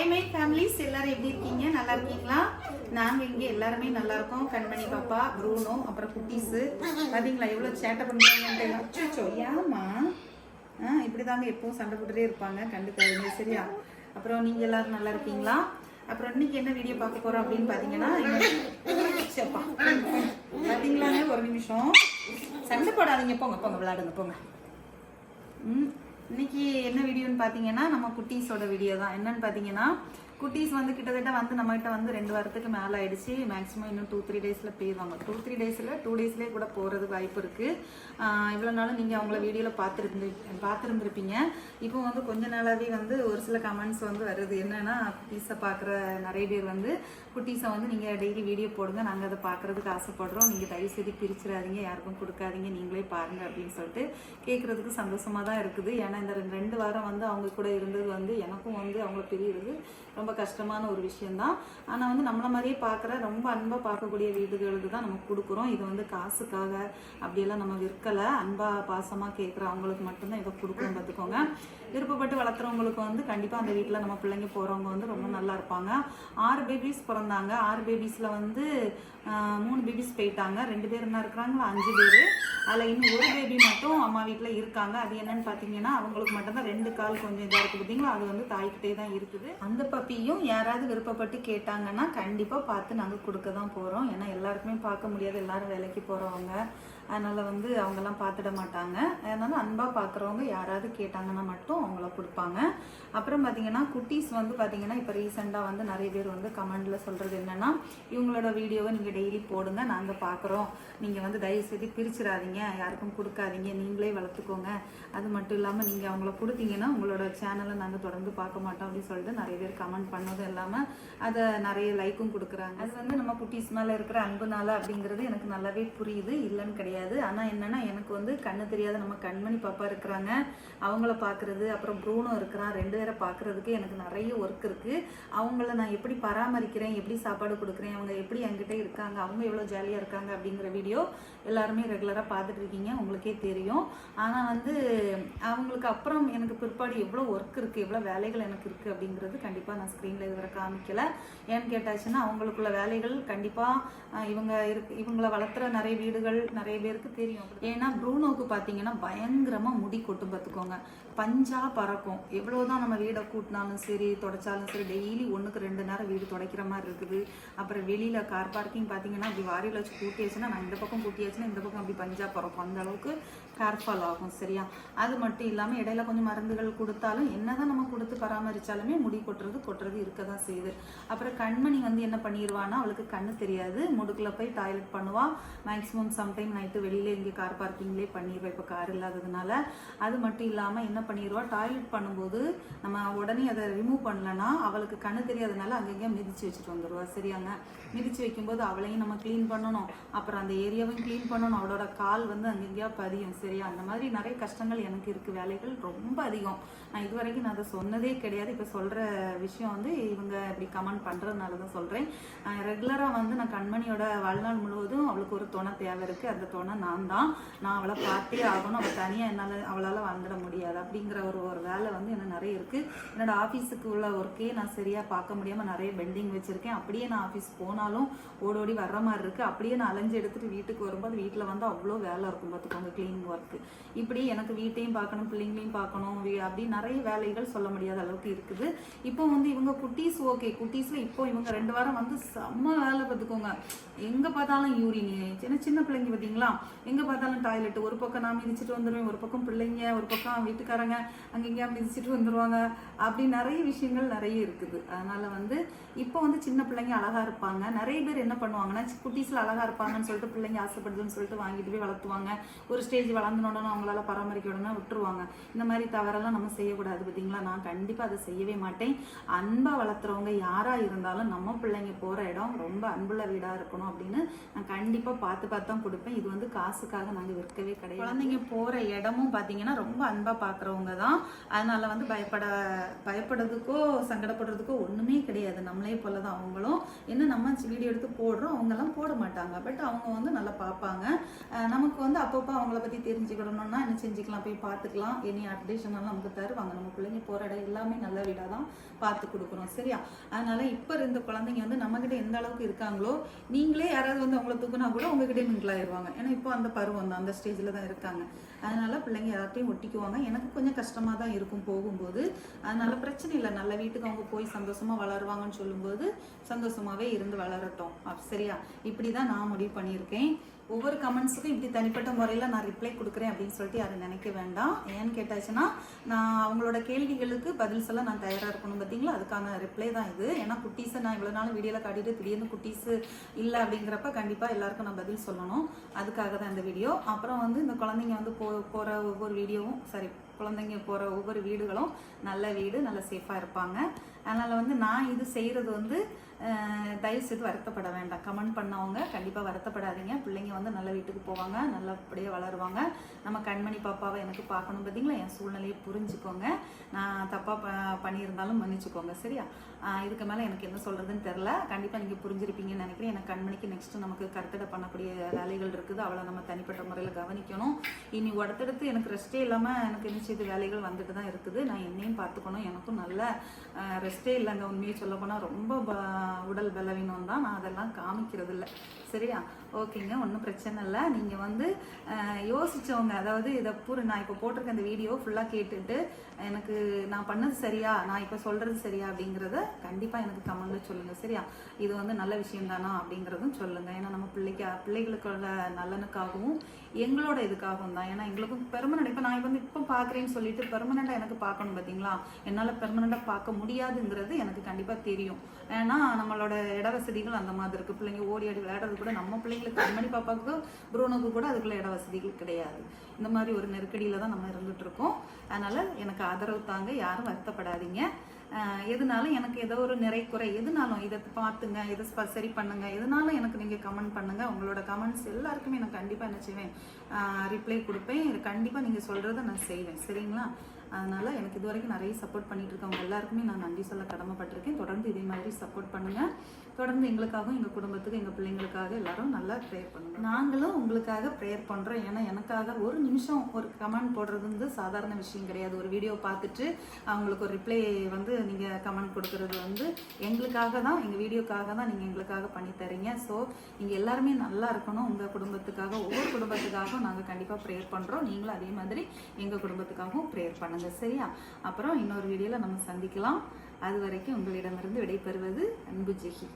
High my families எல்லாரும் எப்படி இருக்கீங்க? நல்லா இருக்கீங்களா? நாங்க இங்க எல்லாருமே நல்லா இருக்கோம். கண்மணி பாப்பா ப்ரூனோ அப்புறம் குட்டீஸ். பாத்தீங்களா? எவ்வளவு சேட்டை பண்றாங்கன்ட்டு அச்சோ ஏமா ஆ இப்படிதாங்க எப்பவும் சண்டை போட்டுட்டே இருப்பாங்க. கண்டுக்காதீங்க சரியா? அப்புறம் நீங்க எல்லாரும் நல்லா இருக்கீங்களா? அப்புறம் இன்னைக்கு என்ன வீடியோ பார்க்க போறோம் அப்படின்னு பாத்தீங்கன்னா சப்பா ஒரு நிமிஷம். சண்டை போடாதீங்க. போங்க போங்க விளையாடுங்க போங்க. ம், இன்னைக்கு என்ன வீடியோன்னு பார்த்தீங்கன்னா நம்ம குட்டீஸோட வீடியோ தான். என்னன்னு பார்த்தீங்கன்னா குட்டீஸ் வந்து கிட்டத்தட்ட வந்து நம்மகிட்ட வந்து ரெண்டு வாரத்துக்கு மேலே ஆயிடுச்சு. மேக்ஸிமம் இன்னும் டூ த்ரீ டேஸில் போயிடுவாங்க டூ த்ரீ டேஸில் டூ டேஸ்லேயே கூட போகிறதுக்கு வாய்ப்பு இருக்குது இவ்வளோ நாளும் நீங்கள் அவங்கள வீடியோவில் பார்த்துருந்து பார்த்துருந்துருப்பீங்க. இப்போ வந்து கொஞ்ச நாளாகவே வந்து ஒரு சில கமெண்ட்ஸ் வந்து வருது. என்னென்னா குட்டீஸை பார்க்குற நிறைய பேர் வந்து குட்டீஸை வந்து நீங்கள் டெய்லி வீடியோ போடுங்க. நாங்கள் அதை பார்க்குறதுக்கு ஆசைப்படுறோம். நீங்கள் தயவு செய்து பிரிச்சிடாதீங்க. யாருக்கும் கொடுக்காதீங்க. நீங்களே பாருங்கள் அப்படின்னு சொல்லிட்டு கேட்குறதுக்கு சந்தோஷமாக தான் இருக்குது. ஏன்னா இந்த ரெண்டு ரெண்டு வாரம் வந்து அவங்க கூட இருந்தது வந்து எனக்கும் வந்து அவங்கள பிரியிறது ரொம்ப கஷ்டமான ஒரு விஷயம்தான். ஆனால் வந்து நம்மளை மாதிரியே பார்க்குற ரொம்ப அன்பாக பார்க்கக்கூடிய வீடுகளுக்கு தான் நம்ம கொடுக்குறோம். இது வந்து காசுக்காக அப்படியெல்லாம் நம்ம விற்கலை. அன்பாக பாசமாக கேட்குற அவங்களுக்கு மட்டும்தான் இதை கொடுக்குறோம் பார்த்துக்கோங்க விருப்பப்பட்டு வளர்த்துறவங்களுக்கு வந்து கண்டிப்பாக அந்த வீட்டில் நம்ம பிள்ளைங்க போகிறவங்க வந்து ரொம்ப நல்லா இருப்பாங்க. ஆறு பேபிஸ் பிறந்தாங்க. ஆறு பேபிஸில் வந்து மூணு பேபிஸ் போயிட்டாங்க. ரெண்டு பேர் என்ன இருக்கிறாங்களா அஞ்சு பேர். அதில் இன்னும் ஒரு பேபி மட்டும் அம்மா வீட்டில் இருக்காங்க. அது என்னன்னு பார்த்தீங்கன்னா அவங்களுக்கு மட்டும்தான் ரெண்டு கால் கொஞ்சம் இதாக இருக்குது பார்த்தீங்களா அது வந்து தாய்கிட்டே தான் இருக்குது. அந்த பப்பியும் யாராவது விருப்பப்பட்டு கேட்டாங்கன்னா கண்டிப்பாக பார்த்து நாங்கள் கொடுக்க தான் போகிறோம் ஏன்னா எல்லாருக்குமே பார்க்க முடியாது. எல்லாரும் வேலைக்கு போகிறவங்க அதனால் வந்து அவங்கெல்லாம் பார்த்துட மாட்டாங்க. அதனால் அன்பாக பார்க்குறவங்க யாராவது கேட்டாங்கன்னா மட்டும் அவங்கள கொடுப்பாங்க. அப்புறம் பார்த்தீங்கன்னா குட்டீஸ் வந்து பார்த்திங்கன்னா இப்போ ரீசெண்டாக வந்து நிறைய பேர் வந்து கமெண்டில் சொல்கிறது என்னென்னா இவங்களோட வீடியோவை நீங்கள் டெய்லி போடுங்க நாங்கள் பார்க்குறோம். நீங்கள் வந்து தயவு செய்து பிரிச்சிடாதீங்க யாருக்கும் கொடுக்காதீங்க நீங்களே வளர்த்துக்கோங்க. அது மட்டும் இல்லாமல் நீங்கள் அவங்கள கொடுத்தீங்கன்னா உங்களோட சேனலை நாங்கள் தொடர்ந்து பார்க்க மாட்டோம் அப்படின்னு சொல்லிட்டு நிறைய பேர் கமெண்ட் பண்ணதும் இல்லாமல் அதை நிறைய லைக்கும் கொடுக்குறாங்க. அது வந்து நம்ம குட்டீஸ் மேலே இருக்கிற அன்புனால அப்படிங்கிறது எனக்கு நல்லாவே புரியுது. இல்லைன்னு கிடையாது. ஆனால் என்னென்னா எனக்கு வந்து கண்ணு தெரியாத நம்ம கண்மணி பாப்பா இருக்கிறாங்க. அவங்கள பார்க்குறது அப்புறம் ப்ரூனோ இருக்கிறான். ரெண்டு பேரை பார்க்குறதுக்கு எனக்கு நிறைய ஒர்க் இருக்குது அவங்கள நான் எப்படி பராமரிக்கிறேன்? எப்படி சாப்பாடு கொடுக்குறேன்? அவங்க எப்படி என்கிட்ட இருக்காங்க? அவங்க எவ்வளோ ஜாலியாக இருக்காங்க? அப்படிங்கிற வீடியோ எல்லாருமே ரெகுலராக பார்த்துட்டு இருக்கீங்க. உங்களுக்கே தெரியும். ஆனால் வந்து அவங்களுக்கு அப்புறம் எனக்கு பிற்பாடு எவ்வளோ ஒர்க் இருக்குது எவ்வளோ வேலைகள் எனக்கு இருக்குது அப்படிங்கிறது கண்டிப்பாக நான் ஸ்க்ரீனில் இதுவரை காமிக்கலை. ஏன்னு கேட்டாச்சுன்னா அவங்களுக்குள்ள வேலைகள் கண்டிப்பாக இவங்க இருக்கு இவங்களை வளர்த்துற நிறைய வீடுகள் நிறைய பேர் பேருக்கு தெரியும். ஏன்னா ப்ரூனோவுக்கு பார்த்தீங்கன்னா பயங்கரமாக முடி கொட்டும் பார்த்துக்கோங்க பஞ்சா பறக்கும். எவ்வளோதான் நம்ம வீடை கூட்டினாலும் சரி தொடச்சாலும் சரி டெய்லி ஒன்றுக்கு ரெண்டு நேரம் வீடு துடைக்கிற மாதிரி இருக்குது. அப்புறம் வெளியில் கார் பார்க்கிங் பார்த்தீங்கன்னா அப்படி வாரியில் வச்சு கூட்டியாச்சுன்னா நான் இந்த பக்கம் கூட்டியாச்சுன்னா இந்த பக்கம் அப்படி பஞ்சா பறக்கும். அந்த அளவுக்கு கேர்ஃபால் ஆகும் சரியா? அது மட்டும் இல்லாமல் இடையில கொஞ்சம் மருந்துகள் கொடுத்தாலும் என்னதான் நம்ம கொடுத்து பராமரிச்சாலுமே முடி கொட்டுறது கொட்டுறது இருக்க தான் செய்யுது. அப்புறம் கண்மணி வந்து என்ன பண்ணிடுவான்னா அவளுக்கு கண்ணு தெரியாது. முடுக்கில் போய் டாய்லெட் பண்ணுவாள் மேக்ஸிமம் சம்டைம் நைட்டு வெளியில இங்கே கார் பார்க்கிங்லேயே பண்ணிடுவேன் இப்போ கார் இல்லாததுனால. அது மட்டும் இல்லாமல் என்ன பண்ணிடுவா டாய்லெட் பண்ணும்போது நம்ம உடனே அதை ரிமூவ் பண்ணலன்னா அவளுக்கு கண்ணு தெரியாதனால அங்கங்கே மிதிச்சு வச்சுட்டு வந்துடுவா சரியாங்க? மிதிச்சு வைக்கும்போது அவளையும் நம்ம க்ளீன் பண்ணணும். அப்புறம் அந்த ஏரியாவையும் க்ளீன் பண்ணணும். அவளோட கால் வந்து அங்கங்கேயா பதியும் சரியா அந்த மாதிரி நிறைய கஷ்டங்கள் எனக்கு இருக்குது வேலைகள் ரொம்ப அதிகம். நான் இது வரைக்கும் நான் அதை சொன்னதே கிடையாது. இப்போ சொல்கிற விஷயம் வந்து இவங்க இப்படி கமெண்ட் பண்ணுறதுனால தான் சொல்கிறேன் ரெகுலராக வந்து நான் கண்மணியோட வாழ்நாள் முழுவதும் அவளுக்கு ஒரு துணை தேவை இருக்குது அந்த துணை நான் தான். நான் அவளை பார்த்தே ஆகணும். அவள் தனியாக என்னால் அவளால் வாழ்ந்துட முடியாது. அப்படிங்கிற ஒரு ஒரு வேலை வந்து எனக்கு நிறைய இருக்குது என்னோட ஆஃபீஸுக்கு உள்ள ஒர்க்கே நான் சரியாக பார்க்க முடியாமல் நிறைய பெண்டிங் வச்சுருக்கேன். அப்படியே நான் ஆஃபீஸ் போனாலும் ஓடோடி வர்ற மாதிரி இருக்குது அப்படியே நான் அலைஞ்சு எடுத்துகிட்டு வீட்டுக்கு வரும்போது வீட்டில் வந்து அவ்வளோ வேலை இருக்கும் பார்த்துக்கோங்க க்ளீனிங் ஒர்க்கு இப்படி எனக்கு வீட்டையும் பார்க்கணும் பிள்ளைங்களையும் பார்க்கணும் அப்படி நிறைய வேலைகள் சொல்ல முடியாத அளவுக்கு இருக்குது. இப்போ வந்து இவங்க குட்டீஸ் ஓகே குட்டீஸில் இப்போ இவங்க ரெண்டு வாரம் வந்து செம்ம வேலை பார்த்துக்கோங்க. எங்கே பார்த்தாலும் யூரின். சின்ன சின்ன பிள்ளைங்க பார்த்தீங்களா? எங்கே பார்த்தாலும் டாய்லெட். ஒரு பக்கம் நான் மிதிச்சிட்டு வந்துடுவேன் ஒரு பக்கம் பிள்ளைங்க ஒரு பக்கம் வீட்டுக்காரங்க அங்கங்கேயா மிதிச்சிட்டு வந்துடுவாங்க அப்படி நிறைய விஷயங்கள் நிறைய இருக்குது. அதனால வந்து இப்போ வந்து சின்ன பிள்ளைங்க அழகா இருப்பாங்க. நிறைய பேர் என்ன பண்ணுவாங்கன்னா குட்டீஸில் அழகா இருப்பாங்கன்னு சொல்லிட்டு பிள்ளைங்க ஆசைப்படுதுன்னு சொல்லிட்டு வாங்கிட்டு போய் வளர்த்துவாங்க. ஒரு ஸ்டேஜ் வளர்ந்துனோடனே அவங்களால பராமரிக்க உடனே விட்டுருவாங்க. இந்த மாதிரி தவறெல்லாம் நம்ம செய்யக்கூடாது பார்த்தீங்களா? நான் கண்டிப்பாக அதை செய்யவே மாட்டேன். அன்பாக வளர்த்துறவங்க யாராக இருந்தாலும் நம்ம பிள்ளைங்க போகிற இடம் ரொம்ப அன்புள்ள வீடாக இருக்கணும் அப்படின்னு நான் கண்டிப்பாக பார்த்து பார்த்து தான் கொடுப்பேன். இது வந்து காசுக்காக நாங்கள் விற்கவே கிடையாது. குழந்தைங்க போகிற இடமும் பார்த்தீங்கன்னா ரொம்ப அன்பாக பார்க்குறவங்க தான். அதனால வந்து பயப்பட பயப்படுறதுக்கோ சங்கடப்படுறதுக்கோ ஒன்றுமே கிடையாது. நம்மளே போல தான் அவங்களும். என்ன நம்ம வீடியோ எடுத்து போடுறோம் அவங்கெல்லாம் போட மாட்டாங்க. பட் அவங்க வந்து நல்லா பார்ப்பாங்க. நமக்கு வந்து அப்பப்போ அவங்கள பற்றி தெரிஞ்சுக்கிடணும்னா என்ன செஞ்சுக்கலாம்? போய் பார்த்துக்கலாம். எனி அப்டேஷன் நமக்கு தருவாங்க. நம்ம பிள்ளைங்க போகிற இடம் எல்லாமே நல்ல வீடாக தான் பார்த்து கொடுக்குறோம் சரியா? அதனால் இப்போ இருந்த குழந்தைங்க வந்து நம்மக்கிட்ட எந்த அளவுக்கு இருக்காங்களோ நீங்களே யாராவது வந்து அவங்கள தூக்குனா கூட உங்ககிட்டே மிங்கிள் ஆயிடுவாங்க. ஏன்னா இப்போ அந்த பருவம் தான். அந்த ஸ்டேஜில் தான் இருக்காங்க. அதனால பிள்ளைங்க எல்லாத்தையும் ஒட்டிக்குவாங்க. எனக்கு கொஞ்சம் கஷ்டமாக தான் இருக்கும் போகும்போது. அதனால் பிரச்சனை இல்லை. நல்ல வீட்டுக்கு அவங்க போய் சந்தோஷமாக வளருவாங்கன்னு சொல்லும்போது சந்தோஷமாகவே இருந்து வளரட்டும். சரியா? இப்படி தான் நான் முடிவு பண்ணியிருக்கேன். ஒவ்வொரு கமெண்ட்ஸுக்கும் இப்படி தனிப்பட்ட முறையில் நான் ரிப்ளை கொடுக்குறேன் அப்படின்னு சொல்லிட்டு யாரும் நினைக்க வேண்டாம். ஏன்னு கேட்டாச்சுன்னா நான் அவங்களோட கேள்விகளுக்கு பதில் சொல்ல நான் தயாராக இருக்கணும் பார்த்தீங்களா? அதுக்கான ரிப்ளை தான் இது. ஏன்னா குட்டீஸை நான் இவ்வளோ நாள் வீடியோவில் காட்டிட்டு திடீர்னு குட்டீஸு இல்லை அப்படிங்கிறப்ப கண்டிப்பாக எல்லாருக்கும் நான் பதில் சொல்லணும். அதுக்காக தான் இந்த வீடியோ அப்புறம் வந்து இந்த குழந்தைங்க வந்து போ போகிற ஒவ்வொரு வீடியோவும் சரி குழந்தைங்க போகிற ஒவ்வொரு வீடுகளும் நல்ல வீடு நல்ல சேஃபாக இருப்பாங்க. அதனால் வந்து நான் இது செய்கிறது வந்து தயவு செய்து வருத்தப்பட வேண்டாம். கமெண்ட் பண்ணவங்க கண்டிப்பாக வருத்தப்படாதீங்க. பிள்ளைங்க வந்து நல்ல வீட்டுக்கு போவாங்க நல்லபடியாக வளருவாங்க. நம்ம கண்மணி பாப்பாவை எனக்கு பார்க்கணும் பார்த்தீங்களா என் சூழ்நிலையை புரிஞ்சுக்கோங்க. நான் தப்பாக ப பண்ணியிருந்தாலும் மன்னிச்சுக்கோங்க. சரியா? இதுக்கு மேலே எனக்கு என்ன சொல்கிறதுன்னு தெரில கண்டிப்பாக நீங்கள் புரிஞ்சிருப்பீங்கன்னு நினைக்கிறேன். எனக்கு கண்மணிக்கு நெக்ஸ்ட்டு நமக்கு கருத்தடை பண்ணக்கூடிய வேலைகள் இருக்குது. அவளை நம்ம தனிப்பட்ட முறையில் கவனிக்கணும். இனி உடத்தெடுத்து எனக்கு ரெஸ்ட்டே இல்லாமல் எனக்கு என்ன செய்து வேலைகள் வந்துட்டு தான் இருக்குது. நான் என்னையும் பார்த்துக்கணும். எனக்கும் நல்ல ரெஸ்ட்டே இல்லைங்க. உண்மையை சொல்ல போனால் ரொம்ப உடல் பலவீனம் தான் நான் அதெல்லாம் காமிக்கிறது இல்லை சரியா? ஓகேங்க ஒன்றும் பிரச்சனை இல்லை. நீங்கள் வந்து யோசித்தவங்க யோசிச்சவங்க அதாவது இதை பூர் நான் இப்போ போட்டிருக்க இந்த வீடியோ ஃபுல்லாக கேட்டுட்டு எனக்கு நான் பண்ணது சரியா நான் இப்போ சொல்கிறது சரியா அப்படிங்கிறத கண்டிப்பாக எனக்கு கமெண்ட்ல சொல்லுங்கள் சரியா? இது வந்து நல்ல விஷயம் தானா அப்படிங்கிறதும் சொல்லுங்கள் ஏன்னா நம்ம பிள்ளைக்கு பிள்ளைகளுக்குள்ள நலனுக்காகவும் எங்களோட இதுக்காகவும் தான். ஏன்னா எங்களுக்கும் பெர்மனண்ட் இப்போ நான் வந்து இப்போ பார்க்குறேன்னு சொல்லிட்டு பெர்மனெண்ட்டாக எனக்கு பார்க்கணும் பார்த்தீங்களா என்னால் பெர்மனெண்ட்டாக பார்க்க முடியாதுங்கிறது எனக்கு கண்டிப்பாக தெரியும். ஏன்னா நம்மளோட இட வசதிகள் அந்த மாதிரி இருக்குது பிள்ளைங்க ஓடி ஆடி விளையாடுறது கூட நம்ம பிள்ளைங்க பிள்ளைங்களுக்கு கண்மணி பாப்பாவுக்கு ப்ரூனுக்கு கூட அதுக்குள்ள இட வசதிகள் கிடையாது. இந்த மாதிரி ஒரு நெருக்கடியில் தான் நம்ம இருந்துட்டு இருக்கோம் அதனால் எனக்கு ஆதரவு தாங்க யாரும் வருத்தப்படாதீங்க. எதுனாலும் எனக்கு ஏதோ ஒரு நிறை குறை எதுனாலும் இதை பார்த்துங்க இதை சரி பண்ணுங்க எதுனாலும் எனக்கு நீங்கள் கமெண்ட் பண்ணுங்க. உங்களோட கமெண்ட்ஸ் எல்லாருக்குமே நான் கண்டிப்பாக என்ன செய்வேன்? ரிப்ளை கொடுப்பேன். இது கண்டிப்பாக நீங்கள் சொல்கிறத நான் செய்வேன். சரிங்களா? அதனால் எனக்கு இது வரைக்கும் நிறைய சப்போர்ட் பண்ணிட்டு இருக்கவங்க எல்லாருக்குமே நான் நன்றி சொல்ல கடமைப்பட்டிருக்கேன். தொடர்ந்து இதே மாதிரி சப்போர்ட் பண்ணுங்கள் தொடர்ந்து எங்களுக்காகவும் எங்கள் குடும்பத்துக்கு எங்கள் பிள்ளைங்களுக்காக எல்லாரும் நல்லா ப்ரேயர் பண்ணுங்கள் நாங்களும் உங்களுக்காக ப்ரேயர் பண்ணுறோம் ஏன்னா எனக்காக ஒரு நிமிஷம் ஒரு கமெண்ட் போடுறது வந்து சாதாரண விஷயம் கிடையாது. ஒரு வீடியோ பார்த்துட்டு அவங்களுக்கு ஒரு ரிப்ளை வந்து நீங்கள் கமெண்ட் கொடுக்கறது வந்து எங்களுக்காக தான். எங்கள் வீடியோக்காக தான் நீங்கள் எங்களுக்காக பண்ணி தரீங்க. ஸோ நீங்கள் எல்லாருமே நல்லா இருக்கணும். உங்கள் குடும்பத்துக்காக ஒவ்வொரு குடும்பத்துக்காகவும் நாங்கள் கண்டிப்பாக ப்ரேயர் பண்ணுறோம் நீங்களும் அதே மாதிரி எங்கள் குடும்பத்துக்காகவும் ப்ரேயர் பண்ணுங்கள் பண்ணுங்க சரியா? அப்புறம் இன்னொரு வீடியோவில் நம்ம சந்திக்கலாம். அது வரைக்கும் உங்களிடமிருந்து விடைபெறுவது அன்பு ஜெகி.